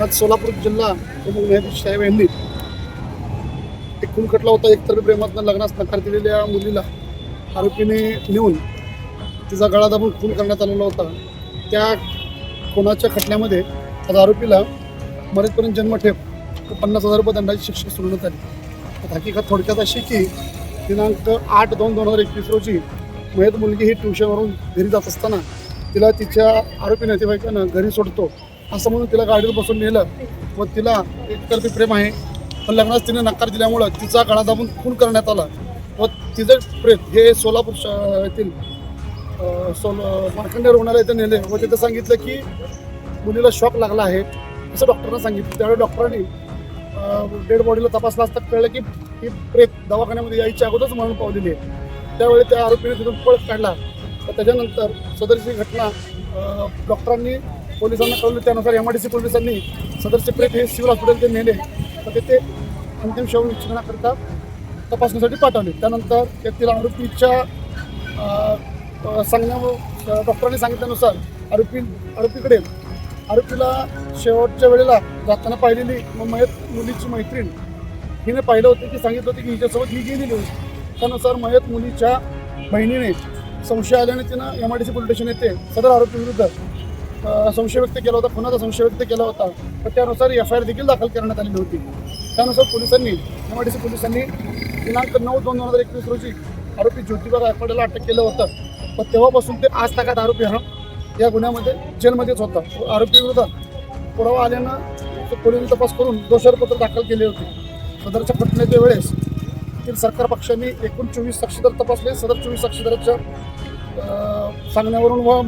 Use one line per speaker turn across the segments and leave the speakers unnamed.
आज सोलापूर जिल्हा प्रमुख न्यायाधीश साहेब यांनी एक खून खटला होता एकतर्फी प्रेमातनं लग्नास नकार दिलेल्या मुलीला आरोपीने नेऊन तिचा गळा दाबून खून करण्यात आलेला होता. त्या खुनाच्या खटल्यामध्ये आज आरोपीला मरेपर्यंत जन्मठेप पन्नास हजार रुपये दंडाची शिक्षा सुनावण्यात आली. हकीकत थोडक्यात अशी की दिनांक आठ दोन दोन हजार एकवीस रोजी मयत मुलगी ही ट्युशनवरून घरी जात असताना तिला तिच्या आरोपी नातेवाईकानं घरी सोडतो असं म्हणून तिला गाडीवर बसून नेलं. व तिला एकतर्फी प्रेम आहे. पण लग्नास तिने नकार दिल्यामुळं तिचा गळा दाबून खून करण्यात आला. व तिचं प्रेत हे सोलापूर श- येथील सोल मार्कंडे रुग्णालय इथं नेले. व तिथं सांगितलं की मुलीला शॉक लागला आहे. असं डॉक्टरांना सांगितलं. त्यावेळी डॉक्टरांनी डेड बॉडीला तपासला असता कळलं की ही प्रेत दवाखान्यामध्ये यायच्या अगोदरच मरण पावलेली आहे. त्यावेळी त्या आरोपीने तिथून पळ काढला. तर त्याच्यानंतर सदरची घटना डॉक्टरांनी पोलिसांना कळवली. त्यानुसार एम आय डी सी पोलिसांनी सदरचे प्रेत हे सिव्हिल हॉस्पिटलचे नेले. तर ते अंतिम शवविच्छेदनाकरता तपासणीसाठी पाठवले. त्यानंतर तेथील आरोपीच्या सांगण्या डॉक्टरांनी सांगितल्यानुसार आरोपी आरोपीकडे आरोपीला शेवटच्या वेळेला जाताना पाहिलेली मग मयत मुलीची मैत्रीण. हिने पाहिलं होतं की सांगितलं होतं की हिच्यासोबत ही गेलेली होती. त्यानुसार मयत मुलीच्या बहिणीने संशय आल्याने तिनं M I D C police station येथे सदर आरोपी विरुद्ध संशय व्यक्त केला होता. खुनाचा संशय व्यक्त केला होता. तर त्यानुसार एफ आय आर देखील दाखल करण्यात आलेली होती. त्यानुसार पोलिसांनी एम आय डी सी पोलिसांनी दिनांक नऊ दोन दोन हजार एकवीस रोजी आरोपी ज्योतिबा गायकवाडला अटक केलं होतं. पण तेव्हापासून ते आज तागात आरोपी हा या गुन्ह्यामध्ये जेलमध्येच होता. व आरोपी विरोधात पुरावा आल्यानं पोलिसांनी तपास करून दोषारोपत्र दाखल केले होते. सदरच्या घटनेच्या वेळेस तेथील सरकार पक्षांनी एकूण चोवीस साक्षीदार तपासले. सदर चोवीस साक्षीदाराच्या सांगण्यावरून व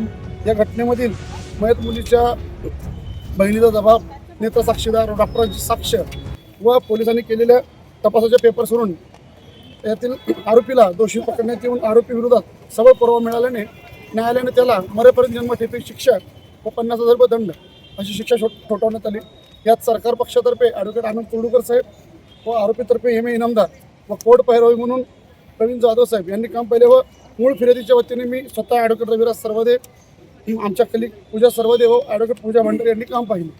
या घटनेमधील मयत मुलीच्या बहिणीचा जबाब नेत्र साक्षीदार डॉक्टरांची साक्ष व पोलिसांनी केलेल्या तपासाच्या पेपर्सवरून यातील आरोपीला दोषी पकडण्यात येऊन आरोपी विरोधात सबळ पुरावा मिळाल्याने न्यायालयाने त्याला मरेपर्यंत जन्मठेपी शिक्षा व पन्नास हजार रुपये दंड अशी शिक्षा ठो- ठोठावण्यात आली. यात सरकार पक्षातर्फे ॲडव्होकेट आनंद कुर्डूकर साहेब व आरोपीतर्फे एम ए इनामदार व कोर्ट पैरवी म्हणून प्रवीण जाधव साहेब यांनी काम पाहिले व मूळ फिर्यादीच्या वतीने मी स्वतः ॲडव्होकेट रविराज सर्वदे आमच्या कलिक पूजा सर्वदेव ॲडव्होकेट पूजा भंडारे यांनी काम पाहिले.